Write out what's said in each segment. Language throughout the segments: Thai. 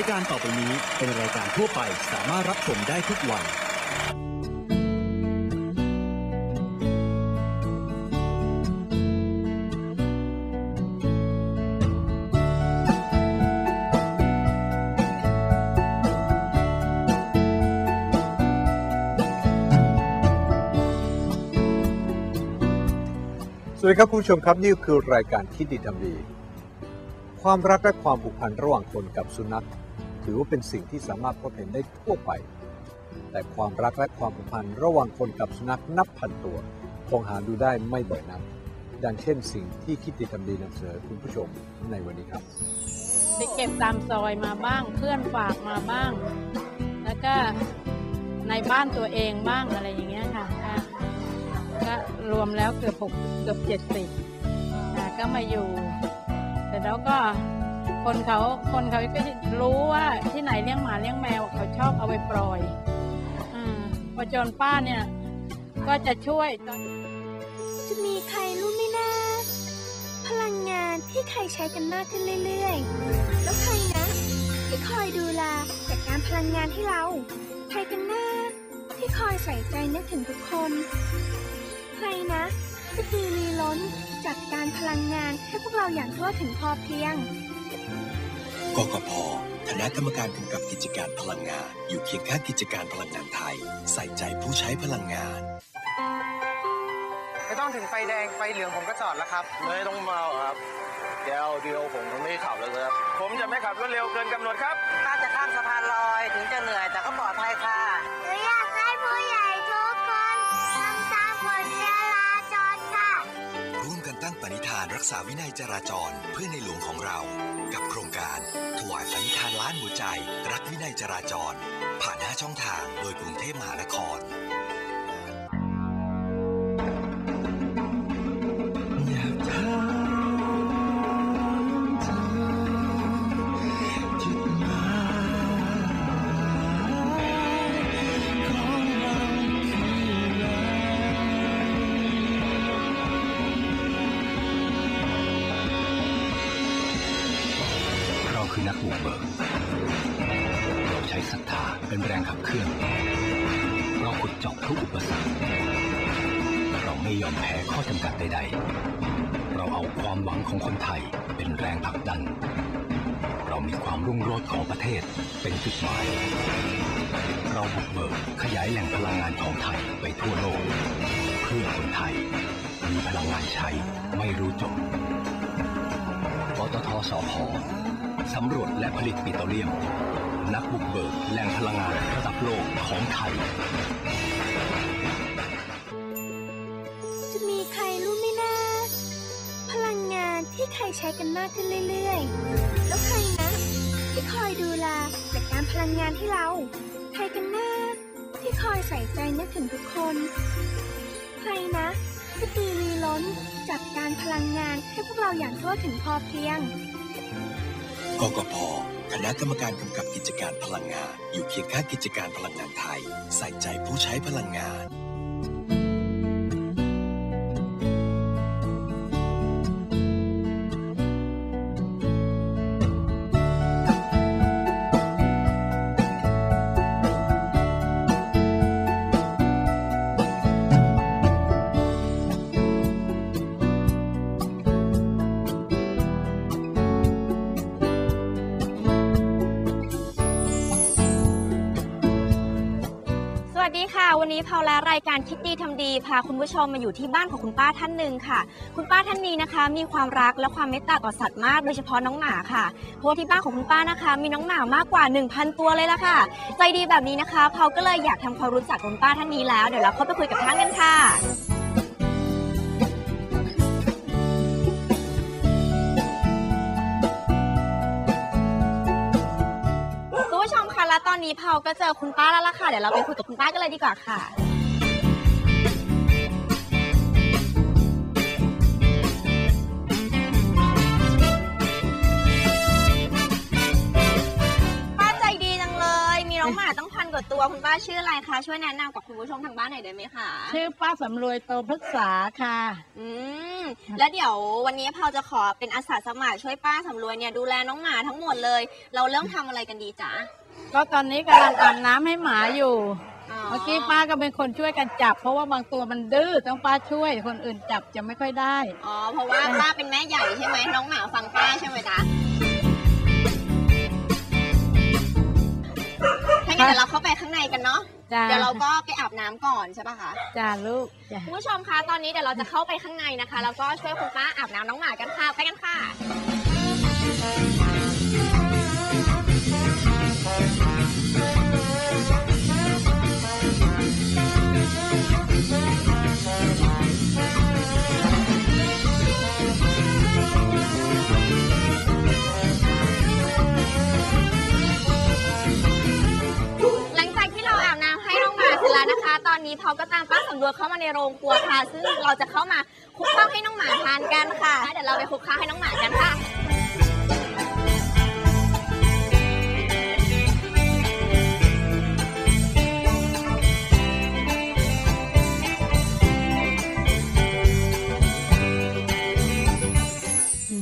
ายการต่อไปนี้เป็นรายการทั่วไปสามารถรับชมได้ทุกวัย สวัสดีครับคุณผู้ชมครับนี่คือรายการคิดดีทำดี ความรักและความผูกพันระหว่างคนกับสุนัข ถือว่าเป็นสิ่งที่สามารถพบเห็นได้ทั่วไป แต่ความรักและความผูกพันระหว่างคนกับสุนัขนับพันตัว คงหาดูได้ไม่บ่อยนักดังเช่นสิ่งที่คิดดีทำดีนำเสนอคุณผู้ชมในวันนี้ครับไปเก็บตามซอยมาบ้าง เพื่อนฝากมาบ้าง แล้วก็ในบ้านตัวเองบ้างอะไรอย่างเงี้ยค่ะก็รวมแล้วเกือบหกเกือบเจ็ดสิบก็มาอยู่ แต่แล้วก็ คนเขาคนเขาก็รู้ว่าที่ไหนเลี้ยงหมาเลี้ยงแมวเขาชอบเอาไปปล่อยอาพอจนป้าเนี่ย ก็จะช่วยตอนจะมีใครรู้ไหมนะพลังงานที่ใครใช้กันมากขึ้นเรื่อยๆ แล้วใครนะ ที่คอยดูแลจัดการพลังงานให้เรา ใครกันนะที่คอยใส่ใจนึกถึงทุกคน ใครนะที่คือรีล้นจัดการพลังงานให้พวกเราอย่างทั่วถึงพอเพียง กกพคณะกรรมการกำกับกิจการพลังงาน อยู่เคียงข้างกิจการพลังงานไทย ใส่ใจผู้ใช้พลังงาน ไม่ต้องถึงไฟแดง ไฟเหลืองผมก็จอดแล้วครับ ไม่ต้องเมาครับเดี๋ยวเดียวผมจะไม่ขับแล้วครับ ผมจะไม่ขับรถเร็วเกินกำหนดครับ ถ้าจะข้ามสะพานลอยถึงจะเหนื่อยแต่ก็ปลอดภัยค่ะ รักษาวินัยจราจรเพื่อในหลวงของเรา กับโครงการ ถวายปณิธานล้านหัวใจ รักวินัยจราจร ผ่าน 5 ช่องทางโดยกรุงเทพมหานคร ความหวังของคนไทยเป็นแรงผลักดัน เรามีความรุ่งโรจน์ของประเทศเป็นจุดหมาย เราบุกเบิกขยายแหล่งพลังงานของไทยไปทั่วโลก เพื่อคนไทย มีพลังงานใช้ไม่รู้จบปตทสพสำรวจและผลิตปิโตรเลียม นักบุกเบิกแหล่งพลังงานระดับโลกของไทย กันมากขึ้นเรื่อยๆ แล้วใครนะ ที่คอยดูแลจัดการพลังงานให้เรา ใครกันนะที่คอยใส่ใจนึกถึงทุกคน ใครนะที่ตีรีล้นจัดการพลังงานให้พวกเราอย่างทั่วถึงพอเพียง กกพคณะกรรมการกำกับกิจการพลังงาน อยู่เคียงข้างกิจการพลังงานไทย ใส่ใจผู้ใช้พลังงาน ค่ะ วันนี้เพาและรายการคิดดีทำดีพาคุณผู้ชมมาอยู่ที่บ้านของคุณป้าท่านหนึ่งค่ะ คุณป้าท่านนี้นะคะ มีความรักและความเมตตาต่อสัตว์มากโดยเฉพาะน้องหมาค่ะเพราะว่าที่บ้านของคุณป้านะคะ มีน้องหมามากกว่า 1,000 ตัวเลยละค่ะ ใจดีแบบนี้นะคะเพาก็เลยอยากทำความรู้จักคุณป้าท่านนี้แล้วเดี๋ยวเราเข้าไปคุยกับท่านกันค่ะ นนี้เพาก็เจอคุณป้าแล้วล่ะค่ะ เดี๋ยวเราไปคุยกับคุณป้ากันเลยดีกว่าค่ะ ป้าใจดีจังเลย มีน้องหมาตั้งพันกว่าตัวตัวคุณป้าชื่ออะไรคะ ช่วยแนะนำกับคุณผู้ชมทางบ้านหน่อยได้ไหมคะ ชื่อป้าสำรวยโตพฤกษาค่ะ อืม แล้วเดี๋ยววันนี้เราจะขอเป็นอาสาสมัครช่วยป้าสำรวยเนี่ยดูแลน้องหมาทั้งหมดเลย เราเริ่มทำอะไรกันดีจ๊ะ ก็ตอนนี้กำลังอาบน้ำให้หมาอยู่ เมื่อกี้ป้าก็เป็นคนช่วยกันจับ เพราะว่าบางตัวมันดื้อต้องป้าช่วย คนอื่นจับจะไม่ค่อยได้ อ๋อ เพราะว่าป้าเป็นแม่ใหญ่ใช่ไหมน้องหมาฟังป้าใช่ไหมจ๊ะถ้างั้นเดี๋ยวเราเข้าไปข้างในกันเนาะ จ้าเดี๋ยวเราก็ไปอาบน้ำก่อนใช่ปะคะ จ้าลูกจ้า คุณผู้ชมคะ ตอนนี้เดี๋ยวเราจะเข้าไปข้างในนะคะ แล้วก็ช่วยคุณป้าอาบน้ำน้องหมากันค่ะ ไปกันค่ะ นะคะตอนนี้เขาก็ตามป้าสำรวจเข้ามาในโรงครัวค่ะ ซึ่งเราจะเข้ามาคุกข้าวให้น้องหมาทานกันค่ะ เดี๋ยวเราไปคุกข้าวให้น้องหมากันค่ะ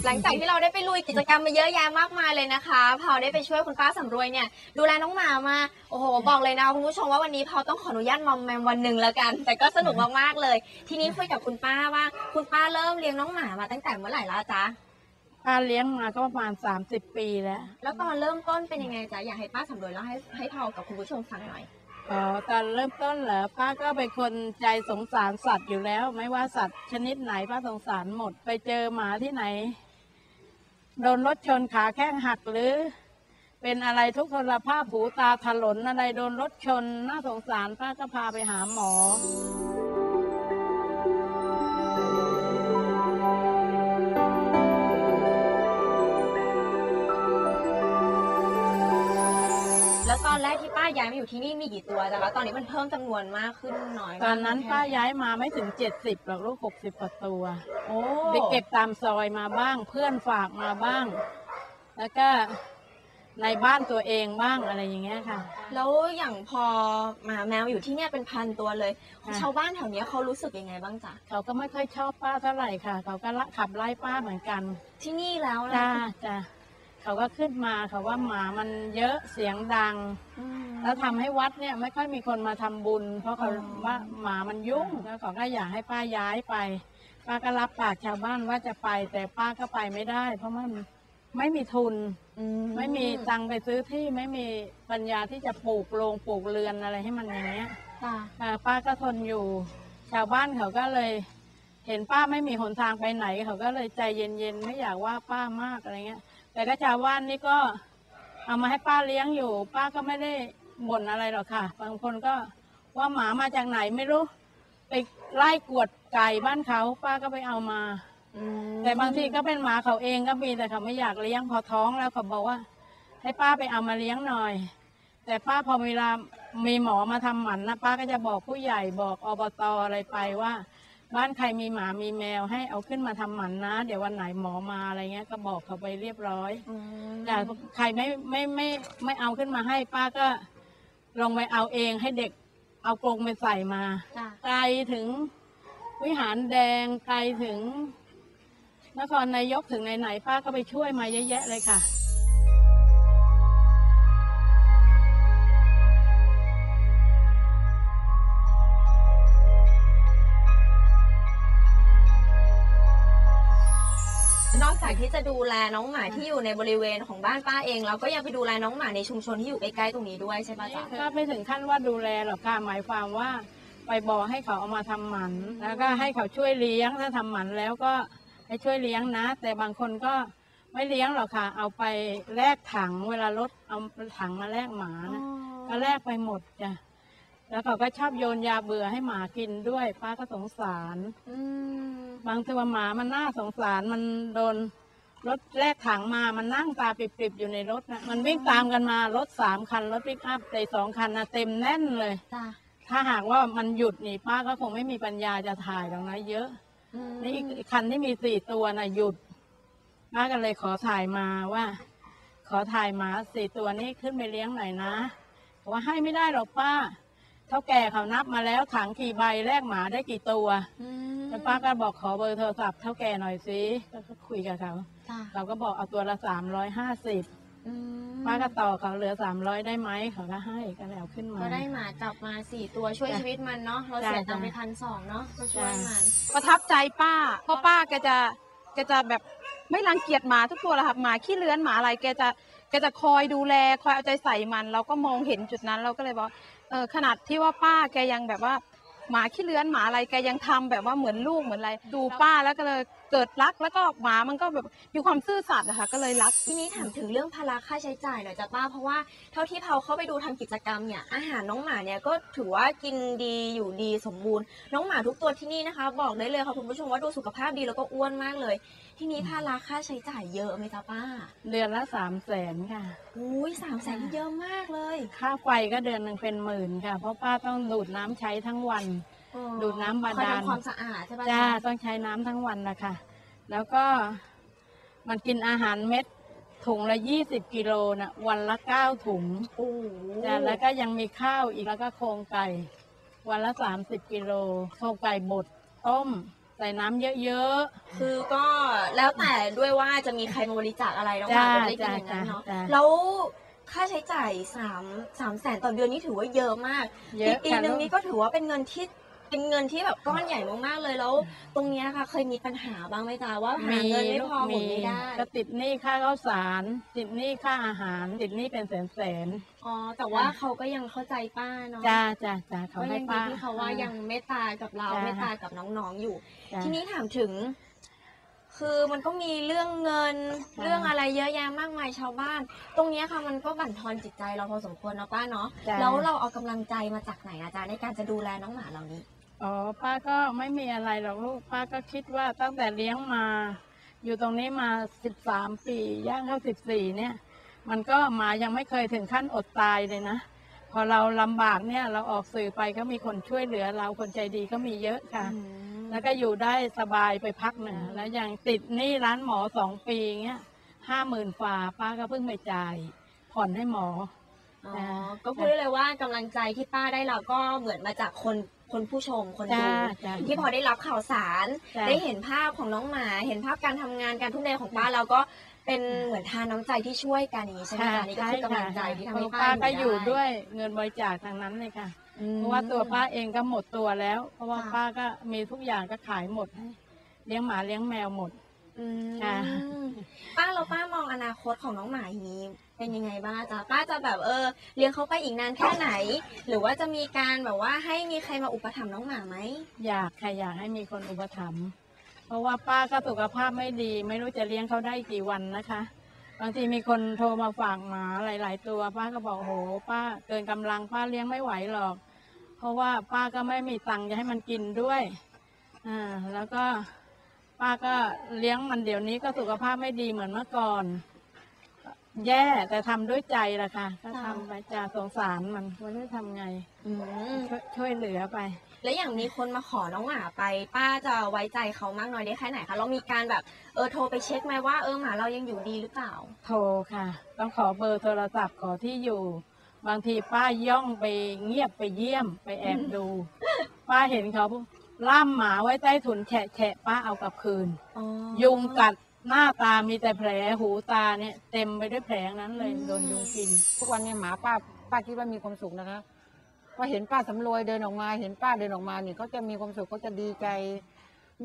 หลังจากที่เราได้ไปลุยกิจกรรมมาเยอะแยะมากมายเลยนะคะพอได้ไปช่วยคุณป้าสำรวยเนี่ยดูแลน้องหมามาโอ้โหบอกเลยนะคุณผู้ชมว่าวันนี้พอต้องขออนุญาตมอมแมมวันหนึ่งแล้วกัน แต่ก็สนุกมากๆเลย ทีนี้คุยกับคุณป้าว่า คุณป้าเริ่มเลี้ยงน้องหมามาตั้งแต่เมื่อไหร่แล้วจ๊ะป้าเลี้ยงมาก็ประมาณ 30 ปีแล้วแล้วตอนเริ่มต้นเป็นยังไงจ๊ะอยากให้ป้าสำรวยเล่าให้ให้พอกับคุณผู้ชมฟังหน่อยอ๋อตอนเริ่มต้นเหรอป้าก็เป็นคนใจสงสารสัตว์อยู่แล้ว ไม่ว่าสัตว์ชนิดไหนป้าสงสารหมด ไปเจอหมาที่ไหน โดนรถชนขาแข้งหักหรือ เป็นอะไรทุกพลภาพหูตาถลนอะไรโดนรถชน น่าสงสารป้าก็พาไปหาหมอ แล้วตอนแรกที่ป้าย้ายมาอยู่ที่นี่มีกี่ตัวจ๊ะแล้วตอนนี้มันเพิ่มจำนวนมากขึ้นน้อยมกตอนนั้นแค่ป้าย้ายมาไม่ถึงเจ็ดสิบหรอกลูกหกสิบกว่าตัวโอ้ไปเก็บตามซอยมาบ้าง เพื่อนฝากมาบ้าง แล้วก็ในบ้านตัวเองบ้างอะไรอย่างเงี้ยค่ะ แล้วอย่างพอหมาแมวอยู่ที่เนี่ยเป็นพันตัวเลย ค่ะ ชาวบ้านแถวเนี้ยเขารู้สึกยังไงบ้างจ๊ะเขาก็ไม่ค่อยชอบป้าเท่าไหร่ค่ะ เขาก็ละขับไล่ป้าเหมือนกันที่นี่แล้วนะ จ้าจ้า เขาก็ขึ้นมาเขาว่าหมามันเยอะเสียงดัง อืม แล้วทำให้วัดเนี่ยไม่ค่อยมีคนมาทำบุญ เพราะเขาอ๋อ ว่าหมามันยุ่งแล้วเขาก็อยากให้ป้าย้ายไป ป้าก็รับปากชาวบ้านว่าจะไป แต่ป้าก็ไปไม่ได้ เพราะมันไม่มีทุน อืไม่มีตังค์ไปซื้อที่ไม่มีปัญญาที่จะปลูกโรงปลูกเรือนอะไรให้มันอย่างเงี้ยจ้ะอ่าป้าก็ทนอยู่ ชาวบ้านเขาก็เลย เห็นป้าไม่มีหนทางไปไหน เขาก็เลยใจเย็นๆไม่อยากว่าป้ามากอะไรเงี้ย แต่ก็ชาวบ้านนี่ก็เอามาให้ป้าเลี้ยงอยู่ ป้าก็ไม่ได้บ่นอะไรหรอกค่ะ บางคนก็ว่าหมามาจากไหนไม่รู้ ไปไล่กวดไก่บ้านเขา ป้าก็ไปเอามาอืมแต่บางทีก็เป็นหมาเขาเองก็มีแต่เขาไม่อยากเลี้ยงพอท้องแล้วเขาบอกว่า ให้ป้าไปเอามาเลี้ยงหน่อย แต่ป้าพอเวลามีหมอมาทำหมันนะป้าก็จะบอกผู้ใหญ่บอกอบตอะไรไปว่า บ้านใครมีหมามีแมวให้เอาขึ้นมาทำหมันนะ เดี๋ยววันไหนหมอมาอะไรเงี้ยก็บอกเขาไปเรียบร้อยอืมแต่ใครไม่ไม่ไม่ไม่เอาขึ้นมาให้ป้าก็ลงไปเอาเองให้เด็กเอากรงไปใส่มาจ้ะไกลถึงวิหารแดงไกลถึงนครนายกถึงไหนๆป้าก็ไปช่วยมาเยอะแยะเลยค่ะ จากที่จะดูแลน้องหมาที่อยู่ในบริเวณของบ้านป้าเองเราก็ยังไปดูแลน้องหมาในชุมชนที่อยู่ใกล้ๆตรงนี้ด้วยใช่ปะจ๊ะก็ไม่ถึงขั้นว่าดูแลหรอกค่ะหมายความว่าไปบอกให้เขาเอามาทำหมัน แล้วก็ให้เขาช่วยเลี้ยงถ้าทำหมันแล้วก็ให้ช่วยเลี้ยงนะ แต่บางคนก็ไม่เลี้ยงหรอกค่ะ เอาไปแลกถังเวลารถเอาถังมาแลกหมานะก็แลกไปหมดจ้ะ แล้วเขาก็ชอบโยนยาเบื่อให้หมากินด้วย ป้าก็สงสาร อืมบางตัวหมามันน่าสงสารมันโดนรถแลกถังมามันนั่งตาปิบๆอยู่ในรถนะมันวิ่งตามกันมารถสามคันรถปิกอัพแต่สองคันนะเต็มแน่นเลย จ้ะถ้าหากว่ามันหยุดนี่ป้าก็คงไม่มีปัญญาจะถ่ายหรอกนะเยอะ อืมนี่อีกคันที่มีสี่ตัวน่ะหยุดป้าก็เลยขอถ่ายมาว่า ขอถ่ายหมาสี่ตัวนี้ขึ้นไปเลี้ยงหน่อยนะขบอกว่าให้ไม่ได้หรอกป้า เท่าแก่เขานับมาแล้วถังกี่ใบแลกหมาได้กี่ตัวอืมแล้วป้าก็บอกขอเบอร์โทรศัพท์เท่าแก่หน่อยสิก็คุยกับเขาค่ะเราก็บอกเอาตัวละสามร้อยห้าสิบอืมป้าก็ต่อเขาเหลือสามร้อยได้ไหมเขาก็ให้ก็แล้วขึ้นมา ก็ได้หมาจับมาสี่ตัวช่วยจ้ะชีวิตมันเนาะเราจ้ะเสียตังค์ไปจ้ะพันสองเนาะก็ช่วยจ้ะ มัน ประทับใจป้า เพราะป้าแกจะแกจะแบบไม่รังเกียจหมาทุกตัวหรอกค่ะหมาขี้เลื้อนหมาอะไรแกจะแกจะคอยดูแลคอยเอาใจใส่มัน เราก็มองเห็นจุดนั้นเราก็เลยบอก เออขนาดที่ว่าป้าแกยังแบบว่าหมาขี้เลื้อนหมาอะไรแกยังทำแบบว่าเหมือนลูกเหมือนอะไร ดูป้าแล้วก็เลย เกิดรักแล้วก็หมามันก็แบบมีความซื่อสัตย์นะคะก็เลยรัก ทีนี้ถามถึงเรื่องภาระค่าใช้จ่ายหน่อยจ้ะป้าเพราะว่าเท่าที่เราเข้าไปดูทำกิจกรรมเนี่ยอาหารน้องหมาเนี่ยก็ถือว่ากินดีอยู่ดีสมบูรณ์ น้องหมาทุกตัวที่นี่นะคะ บอกได้เลยค่ะคุณผู้ชมว่าดูสุขภาพดีแล้วก็อ้วนมากเลย ทีนี้ภาระค่าใช้จ่ายเยอะไหมจ๊ะป้าเดือนละสามแสนค่ะ อุ้ยสามแสนเยอะมากเลย ค่าไฟก็เดือนหนึ่งเป็นหมื่นค่ะ เพราะป้าต้องดูดน้ำใช้ทั้งวันอ๋อ ดูดน้ำบาคอยดาลทำความสะอาดใช่ปะจ้าจ๊ะต้องใช้น้ำทั้งวันนะคะ แล้วก็มันกินอาหารเม็ดถุงละยี่สิบกิโลนะวันละเก้าถุงโอ้โหจ้าแล้วก็ยังมีข้าวอีกแล้วก็โครงไก่ วันละสามสิบกิโลโครงไก่บดต้ม ใส่น้ำเยอะ คือก็แล้วแต่ด้วยว่าจะมีใครมาบริจาคอะไรน้องหมาจ้าจะได้กินอย่างนั้นเนาะจ้าจ้าแล้วค่าใช้จ่ายสามสามแสนต่อเดือนนี่ถือว่าเยอะมากๆ เยอะปีค่ะหนึ่งลูก นี่ก็ถือว่าเป็นเงินที่ เป็นเงินที่แบบก้อนใหญ่มากๆเลยแล้ว ตรงเนี้ยค่ะ เคยมีปัญหาบ้างไหมจ๊ะว่าหาเงินไม่พอหมุนไม่ได้ก็ติดหนี้ค่าข้าวสารติดหนี้ค่าอาหาร ติดหนี้เป็นแสนแสนอ๋อแต่ว่าเขาก็ยังเข้าใจป้าเนาะๆจ้าจ้าจ้าเขาก็ให้ยังดีป้า ที่เขาว่ายังเมตตากับเราจ้าเมตตากับน้องๆอยู่ จ้าทีนี้ถามถึง คือมันก็มีเรื่องเงินจ้ะเรื่องอะไรเยอะแยะมากมายชาวบ้าน ตรงเนี้ยค่ะมันก็บั่นทอนจิตใจเราพอสมควรเนาะป้าเนาะจ้ะ แล้วเราเอากำลังใจมาจากไหนอาจารย์ในการจะดูแลน้องหมาเหล่านี้ อ๋อป้าก็ไม่มีอะไรหรอกลูก ป้าก็คิดว่าตั้งแต่เลี้ยงมา อยู่ตรงนี้มาสิบสามปีย่างเข้าสิบสี่เนี่ย มันก็หมายังไม่เคยถึงขั้นอดตายเลยนะ พอเราลำบากเนี่ย เราออกสื่อไปก็มีคนช่วยเหลือเราคนใจดีก็มีเยอะค่ะ แล้วก็อยู่ได้สบายไปพักหนึ่งแล้วยังติดหนี้ร้านหมอสองปีเงี้ยห้าหมื่นฝ่าป้าก็เพิ่งไปจ่ายผ่อนให้หมอ อ๋อจ้ะก็พูดได้เลยว่ากำลังใจที่ป้าได้รับก็เหมือนมาจากคน คนผู้ชมคนดูจ้าจ้าที่พอได้รับข่าวสาร จ้ะได้เห็นภาพของน้องหมา เห็นภาพการทำงานการทุ่มเทของป้าแล้วก็เป็นเหมือนทานน้ำใจที่ช่วยกันอย่างนี้ใช่ไหมคะนี่ก็คือกำลังใจที่ทำให้ป้าป้าก็ออยู่ยู่ได้ด้วยเงินบริจาคทางนั้นเลยค่ะ อืม เพราะว่าตัวป้าเองก็หมดตัวแล้ว เพราะว่าค่ะ ป้าก็มีทุกอย่างก็ขายหมดให้เลี้ยงหมาเลี้ยงแมวหมด อืมค่ะป้าเราป้ามองอนาคตของน้องหมาอย่างนี้ เป็นยังไงบ้างจ๊ะป้าจะแบบเออเลี้ยงเขาไปอีกนานแค่ไหน หรือว่าจะมีการแบบว่าให้มีใครมาอุปถัมภ์น้องหมาไหมอยากค่ะอยากให้มีคนอุปถัมภ์เพราะว่าป้าก็สุขภาพไม่ดี ไม่รู้จะเลี้ยงเขาได้กี่วันนะคะ บางทีมีคนโทรมาฝากหมาหลาย ๆ ตัว ป้าก็บอกโห ป้าเกินกำลังป้าเลี้ยงไม่ไหวหรอก เพราะว่าป้าก็ไม่มีตังค์จะให้มันกินด้วยอ่าแล้วก็ ป้าก็เลี้ยงมันเดี๋ยวนี้ก็สุขภาพไม่ดีเหมือนเมื่อก่อน แย่แต่ทำด้วยใจละค่ะก็ทำไปจะสงสารมันไม่รู้จะทำไงอืมช่วยช่วยเหลือไป แล้วอย่างมีคนมาขอน้องหมาไป ป้าจะไว้ใจเขามากน้อยได้แค่ไหนคะเรามีการแบบเออโทรไปเช็คไหมว่าเออหมาเรายังอยู่ดีหรือเปล่า โทรค่ะ ต้องขอเบอร์โทรศัพท์ขอที่อยู่ บางทีป้าย่องไปเงียบไปเยี่ยมไปแอบดู ป้าเห็นเขา ล่ามหมาไว้ใต้ถุนแฉะแฉะป้าเอากลับคืนยุงกัดหน้าตามีแต่แผลหูตาเนี่ยเต็มไปด้วยแผลทั้งนั้นเลยโดนยุงกิน ทุกวันนี้หมาป้าป้าคิดว่ามีความสุขนะคะพอเห็นป้าสำรวยเดินออกมาเห็นป้าเดินออกมาเนี่ยเขาจะมีความสุขเขาจะดีใจ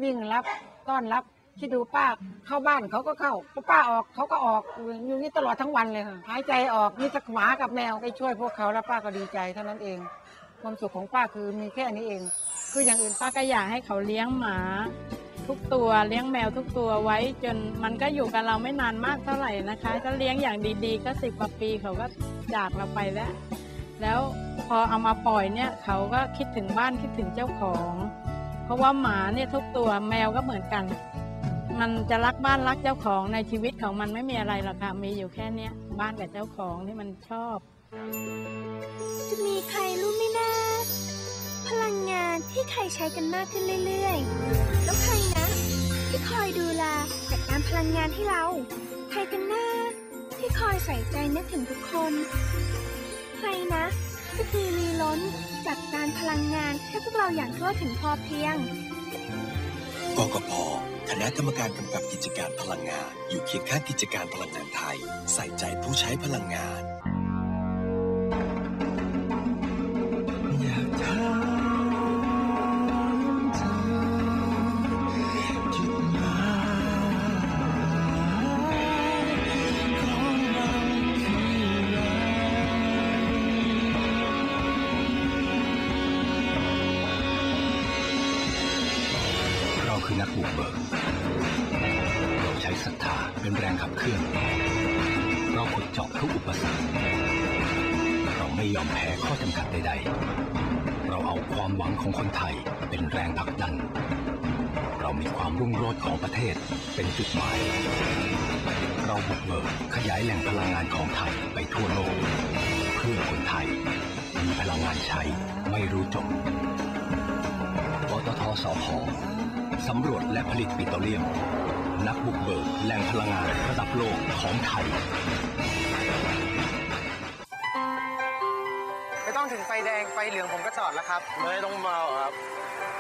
วิ่งรับต้อนรับที่ดูป้าเข้าบ้านเขาก็เข้าพอป้าออกเขาก็ออกอยู่นี่ตลอดทั้งวันเลยค่ะหายใจออกมีแต่หมากับแมวไปช่วยพวกเขาแล้วป้าก็ดีใจเท่านั้นเอง ความสุขของป้าคือมีแค่นี้เอง คืออย่างอื่นป้าก็อยากให้เขาเลี้ยงหมา ทุกตัวเลี้ยงแมวทุกตัวไว้จนมันก็อยู่กับเราไม่นานมากเท่าไหร่นะคะถ้าเลี้ยงอย่างดีๆ ก็สิบกว่าปีเขาก็จากเราไปแล้ว แล้วพอเอามาปล่อยเนี่ยเขาก็คิดถึงบ้านคิดถึงเจ้าของ เพราะว่าหมาเนี่ยทุกตัวแมวก็เหมือนกัน มันจะรักบ้านรักเจ้าของในชีวิตของมันไม่มีอะไรหรอกค่ะมีอยู่แค่เนี้ยบ้านกับเจ้าของที่มันชอบ จะมีใครรู้ไหม ลังงานที่ใครใช้กันมากขึ้นเรื่อยๆ แล้วใครนะ ที่คอยดูแลจัดการพลังงานให้เรา ใครกันนะที่คอยใส่ใจนึกถึงทุกคน ใครนะกระตือรือร้นจัดการพลังงานให้พวกเราอย่างทั่วถึงพอเพียงกกพคณะกรรมการกำกับกิจการพลังงาน อยู่เคียงข้างกิจการพลังงานไทย ใส่ใจผู้ใช้พลังงาน ทุกอุปสรรคเราไม่ยอมแพ้ข้อจำกัดใดๆ เราเอาความหวังของคนไทยเป็นแรงผลักดัน เรามีความรุ่งโรจน์ของประเทศเป็นจุดหมาย เราบุกเบิกขยายแหล่งพลังงานของไทยไปทั่วโลก เพื่อคนไทย มีพลังงานใช้ไม่รู้จบปตทสพสำรวจและผลิตปิโตรเลียม นักบุกเบิกแหล่งพลังงานระดับโลกของไทย ต้องถึงไฟแดงไฟเหลืองผมก็จอดแล้วครับ ไม่ต้องเมาครับ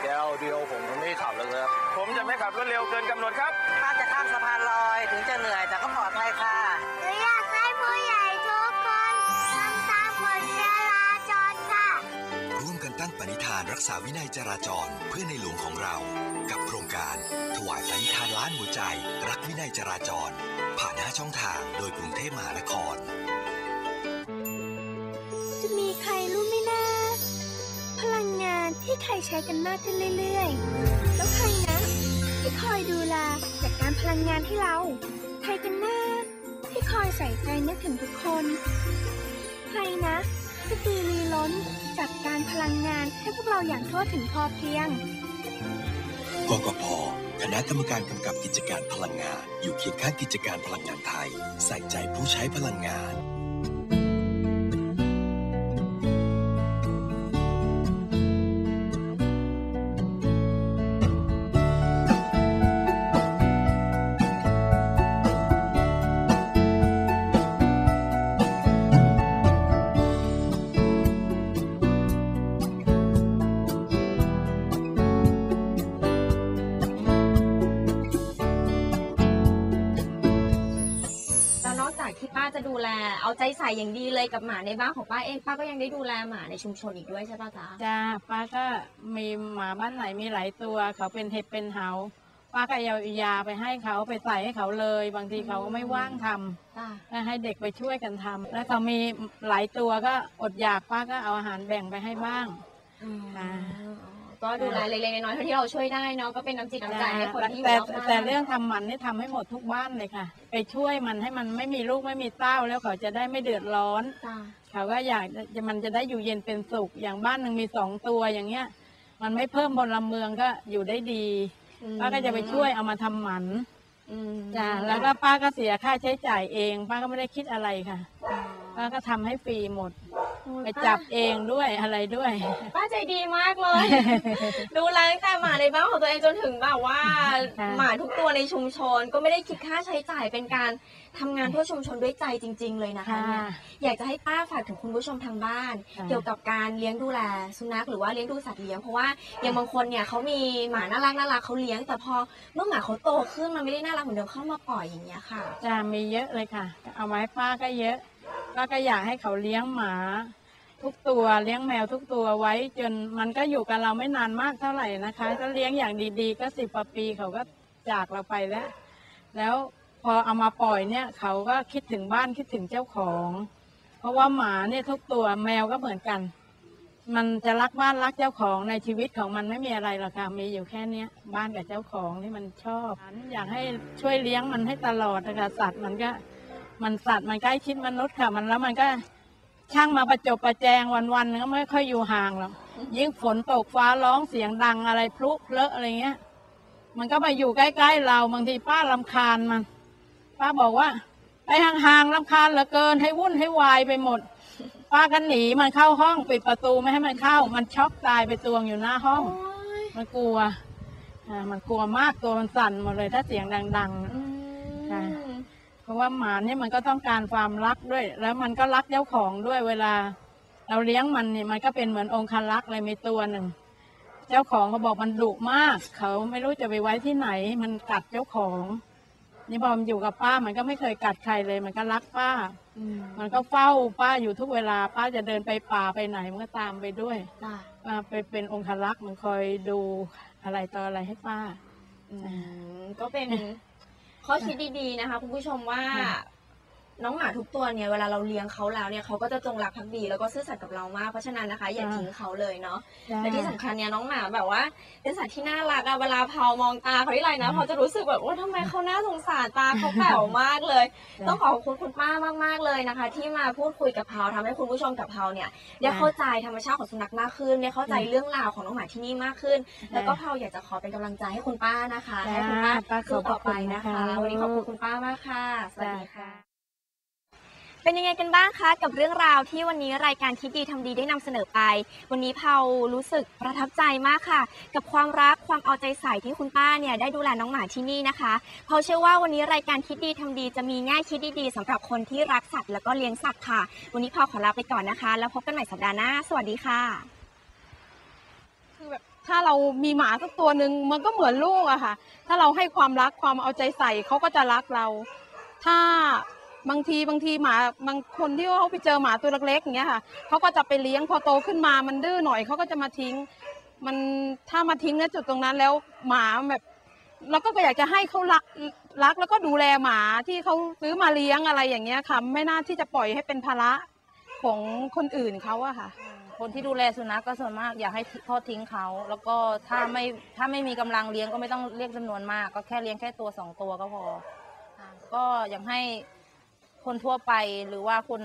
เดี๋ยวเดียวผมจะไม่ขับแล้วครับ ผมจะไม่ขับรถเร็วเกินกำหนดครับ ถ้าจะข้ามสะพานลอยถึงจะเหนื่อยแต่ก็ปลอดภัยค่ะ หนูอยากให้ผู้ใหญ่ทุกคนทำตามกฎจราจรค่ะ ร่วมกันตั้งปณิธานรักษาวินัยจราจรเพื่อในหลวงของเรา กับโครงการ ถวายปณิธานล้านหัวใจ รักวินัยจราจร ผ่าน5ช่องทางโดยกรุงเทพมหานคร งานที่ใช้กันมากขึ้นเรื่อยๆ แล้วใครนะ ที่คอยดูแลจัดการพลังงานให้เรา ใครกันนะที่คอยใส่ใจนึกถึงทุกคน ใครนะกระตือรือร้นจัดการพลังงานให้พวกเราอย่างทั่วถึงพอเพียงกกพคณะกรรมการกำกับกิจการพลังงาน อยู่เคียงข้างกิจการพลังงานไทย ใส่ใจผู้ใช้พลังงาน ดูแล เอาใจใส่อย่างดีเลยกับหมาในบ้านของป้าเองป้าก็ยังได้ดูแลหมาในชุมชนอีกด้วยใช่ป่ะจ๊ะจ้าป้าก็มีหมาบ้านไหนมีหลายตัว เขาเป็นเห็บเป็นเหาป้าก็เอายาไปให้เขาไปใส่ให้เขาเลย บางทีเขาไม่ว่างทำจ้ะก็ให้เด็กไปช่วยกันทำแล้วเขามีหลายตัวก็อดอยากป้าก็เอาอาหารแบ่งไปให้บ้างค่ะ ก็ดูแลเล็กๆน้อยๆเท่าที่เราช่วยได้เนาะก็เป็นน้ำจิตน้ำใจให้คนที่อยู่แต่รอบข้าง แต่เรื่องทำหมันนี่ทำให้หมดทุกบ้านเลยค่ะ ไปช่วยมันให้มันไม่มีลูกไม่มีเต้าแล้วเขาจะได้ไม่เดือดร้อน จ้ะเขาก็อยากจะมันจะได้อยู่เย็นเป็นสุข อย่างบ้านหนึ่งมีสองตัวอย่างเงี้ย มันไม่เพิ่มพลเมืองก็อยู่ได้ดีป้าก็จะไปช่วยเอามาทำหมันอืมจ้ะแล้วก็ป้าก็เสียค่าใช้จ่ายเอง ป้าก็ไม่ได้คิดอะไรค่ะ ป้าก็ทำให้ฟรีหมด ไปจับเองด้วยอะไรด้วย ป้าใจดีมากเลย ดูแลตั้งแต่หมาในบ้านของตัวเองจนถึงแบบว่าค่ะ หมาทุกตัวในชุมชนก็ไม่ได้คิดค่าใช้จ่ายเป็นการทำงานเพื่อชุมชนด้วยใจจริง ๆ เลยนะคะเนี่ยอยากจะให้ป้าฝากถึงคุณผู้ชมทางบ้าน ค่ะ เกี่ยวกับการเลี้ยงดูแลสุนัขหรือว่าเลี้ยงดูสัตว์เลี้ยงเพราะว่าอย่างบางคนเนี่ยเขามีหมาน่ารักน่ารักเขาเลี้ยง แต่พอเมื่อหมาเขาโตขึ้นมันไม่ได้น่ารักเหมือนเดิมเข้ามาปล่อยอย่างเงี้ยค่ะจะมีเยอะเลยค่ะ เอามาให้ป้าก็เยอะ ป้าก็อยากให้เขาเลี้ยงหมา ทุกตัวเลี้ยงแมวทุกตัวไว้ จนมันก็อยู่กับเราไม่นานมากเท่าไหร่นะคะ ก็เลี้ยงอย่างดีๆ ก็สิบกว่าปีเขาก็จากเราไปแล้ว แล้วพอเอามาปล่อยเนี่ย เขาก็คิดถึงบ้านคิดถึงเจ้าของ เพราะว่าหมาเนี่ยทุกตัวแมวก็เหมือนกัน มันจะรักบ้านรักเจ้าของในชีวิตของมันไม่มีอะไรหรอกค่ะมีอยู่แค่เนี้ยบ้านกับเจ้าของที่มันชอบ อยากให้ช่วยเลี้ยงมันให้ตลอดนะคะสัตว์มันก็ มันสัตว์มันใกล้ชิดมนุษย์ค่ะ มันแล้วมันก็ช่างมาประจบประแจงวันๆก็ไม่ค่อยอยู่ห่างหรอกยิ่งฝนตกฟ้าร้องเสียงดังอะไรพลุเพลอะอะไรเงี้ย มันก็มาอยู่ใกล้ๆเราบางทีป้าลำคาญมัน ป้าบอกว่า ไปห่างๆลำคาญเหลือเกินให้วุ่นให้วายไปหมด ป้าก็หนีมันเข้าห้องปิดประตูไม่ให้มันเข้า มันช็อกตายไปตวงอยู่หน้าห้อง มันกลัวอ่ามันกลัวมากตัวมันสั่นหมดเลยถ้าเสียงดังๆค่ะ เพราะว่าหมาเนี่ยมันก็ต้องการความรักด้วย แล้วมันก็รักเจ้าของด้วยเวลา เราเลี้ยงมันเนี่ยมันก็เป็นเหมือนองครักษ์เลยมีตัวหนึ่งเจ้าของเขาบอกมันดุมาก เขาไม่รู้จะไปไว้ที่ไหน มันกัดเจ้าของ นี่พอมันอยู่กับป้ามันก็ไม่เคยกัดใครเลย มันก็รักป้า มันก็เฝ้าป้าอยู่ทุกเวลา ป้าจะเดินไปป่าไปไหนมันก็ตามไปด้วยป้าไปเป็นองครักษ์มันคอยดูอะไรต่ออะไรให้ป้าอืมก็เป็น ข้อคิดดีๆนะคะ คุณผู้ชมว่า น้องหมาทุกตัวเนี่ยเวลาเราเลี้ยงเขาแล้วเนี่ยเขาก็จะจงรักภักดีแล้วก็ซื่อสัตย์กับเรามากเพราะฉะนั้นนะคะอย่าจ้ะทิ้งเขาเลยเนาะจ้ะและที่สำคัญเนี่ยน้องหมาแบบว่า เป็นสัตว์ที่น่ารักอะเวลาเผามองตาเขาที่ไรนะเขาจะรู้สึกแบบว่าทำไมเขาน่าสงสารตาเขาแป๋วมากเลยจ้ะต้องขอบคุณคุณป้ามากๆเลยนะคะ ที่มาพูดคุยกับเผาทำให้คุณผู้ชมกับเผาเนี่ยได้เข้าใจธรรมชาติของสุนัขมากขึ้นได้เข้าใจเรื่องราวของน้องหมาที่นี่มากขึ้น แล้วก็เผาอยากจะขอเป็นกำลังใจให้คุณป้านะคะให้คุณป้าป้าขสู้อบพต่อระไปคุณนะคะนะคะ วันนี้ขอบคุณคุณป้ามากค่ะสวัสจ้ะดีค่ะ เป็นยังไงกันบ้างคะกับเรื่องราวที่วันนี้รายการคิดดีทำดีได้นำเสนอไป วันนี้เผารู้สึกประทับใจมากค่ะ กับความรักความเอาใจใส่ที่คุณป้าเนี่ยได้ดูแลน้องหมาที่นี่นะคะเผาเชื่อว่าวันนี้รายการคิดดีทำดีจะมีแง่คิดดีๆสำหรับคนที่รักสัตว์แล้วก็เลี้ยงสัตว์ค่ะ วันนี้เผาขอลาไปก่อนนะคะ แล้วพบกันใหม่สัปดาห์หน้าสวัสดีค่ะ คือแบบถ้าเรามีหมาสักตัวหนึ่งมันก็เหมือนลูกอะค่ะ ถ้าเราให้ความรักความเอาใจใส่เขาก็จะรักเรา ถ้า บางทีบางทีหมาบางคนที่เขาไปเจอหมาตัวเล็กๆอย่างเงี้ยค่ะเขาก็จะไปเลี้ยงพอโตขึ้นมามันดื้อหน่อยเขาก็จะมาทิ้ง มันถ้ามาทิ้งณจุดตรงนั้นแล้วหมาแบบเราก็อยากจะให้เขารักรักแล้วก็ดูแลหมาที่เขาซื้อมาเลี้ยงอะไรอย่างเงี้ยค่ะไม่น่าที่จะปล่อยให้เป็นภาระของคนอื่นเขาอะค่ะ คนที่ดูแลสุนัขก็ส่วนมากอยากให้ทอดทิ้งเขา แล้วก็ถ้าไม่ถ้าไม่มีกำลังเลี้ยงก็ไม่ต้องเรียกจำนวนมาก ก็แค่เลี้ยงแค่ตัวสองตัวก็พออ่าก็อยากให้ คนทั่วไปหรือว่าคน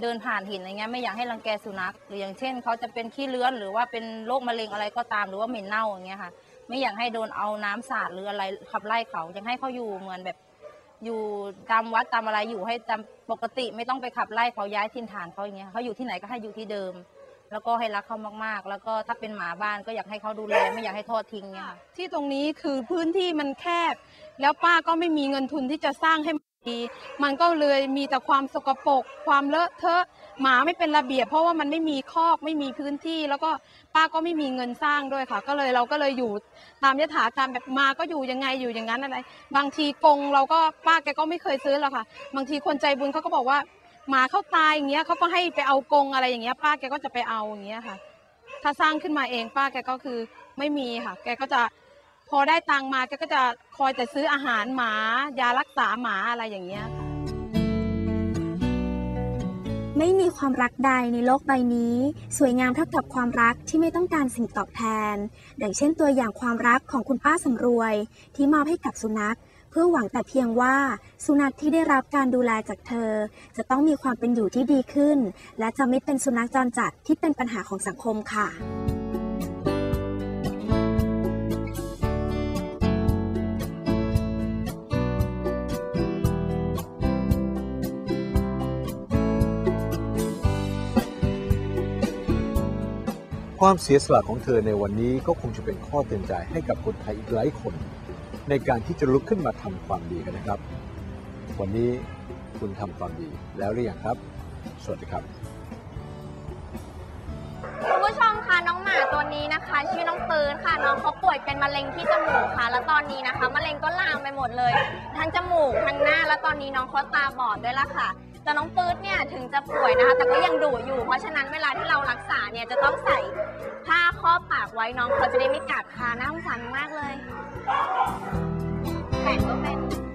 เดินผ่านเห็นอะไรเงี้ยไม่อยากให้รังแกสุนัขหรืออย่างเช่นเขาจะเป็นขี้เลื้อนหรือว่าเป็นโรคมะเร็งอะไรก็ตามหรือว่าเหม็นเน่าอย่างเงี้ยค่ะ ไม่อยากให้โดนเอาน้ำสาดหรืออะไรขับไล่เขาอยากให้เขาอยู่เหมือนแบบ อยู่ตามวัดตามอะไรอยู่ให้ตามปกติไม่ต้องไปขับไล่เขาย้ายถิ่นฐานเขาอย่างเงี้ยเขาอยู่ที่ไหนก็ให้อยู่ที่เดิม แล้วก็ให้รักเขามากๆ แล้วก็ถ้าเป็นหมาบ้านก็อยากให้เขาดูแลไม่อยากให้ทอดทิ้งเนี่ยที่ตรงนี้คือพื้นที่มันแคบ แล้วป้าก็ไม่มีเงินทุนที่จะสร้างให้ มันดีมันก็เลยมีแต่ความสกปรกความเลอะเทอะหมาไม่เป็นระเบียบ เพราะว่ามันไม่มีคอกไม่มีพื้นที่ แล้วก็ป้าก็ไม่มีเงินสร้างด้วยค่ะ ก็เลยเราก็เลยอยู่ตามยถากรรมแบบมาก็อยู่ยังไงอยู่อย่างนั้นอะไร บางทีกงเราก็ป้าแกก็ไม่เคยซื้อหรอกค่ะ บางทีคนใจบุญเขาก็บอกว่าหมาเขาตายอย่างเงี้ยเขาก็ให้ไปเอากงอะไรอย่างเงี้ย ป้าแกก็จะไปเอาอย่างเงี้ยค่ะ ถ้าสร้างขึ้นมาเองป้าแกก็คือไม่มีค่ะ แกก็จะ พอได้ตังมาแกก็จะคอยแต่ซื้ออาหารหมา ยารักษาหมาอะไรอย่างเงี้ย ไม่มีความรักใดในโลกใบนี้ สวยงามเท่ากับความรักที่ไม่ต้องการสิ่งตอบแทน ดังเช่นตัวอย่างความรักของคุณป้าสำรวย ที่มอบให้กับสุนัข เพื่อหวังแต่เพียงว่า สุนัขที่ได้รับการดูแลจากเธอ จะต้องมีความเป็นอยู่ที่ดีขึ้น และจะไม่เป็นสุนัขจรจัดที่เป็นปัญหาของสังคมค่ะ ความเสียสละของเธอในวันนี้ก็คงจะเป็นข้อเตือนใจให้กับคนไทยอีกหลายคน ในการที่จะลุกขึ้นมาทำความดีกันนะครับ วันนี้คุณทำความดีแล้วหรือยังครับ สวัสดีครับคุณผู้ชมคะน้องหมาตัวนี้นะคะ ชื่อน้องปืนค่ะ น้องเขาป่วยเป็นมะเร็งที่จมูกค่ะ แล้วตอนนี้นะคะมะเร็งก็ลามไปหมดเลย ทั้งจมูกทั้งหน้า แล้วตอนนี้น้องเขาตาบอดด้วยละค่ะ แต่น้องปื๊ดเนี่ยถึงจะป่วยนะคะ แต่ก็ยังดุอยู่ เพราะฉะนั้นเวลาที่เรารักษาเนี่ยจะต้องใส่ผ้าครอบปากไว้น้องเขาจะได้ไม่กัดค่ะน่าสงสารมากเลยแข่งก็เป็น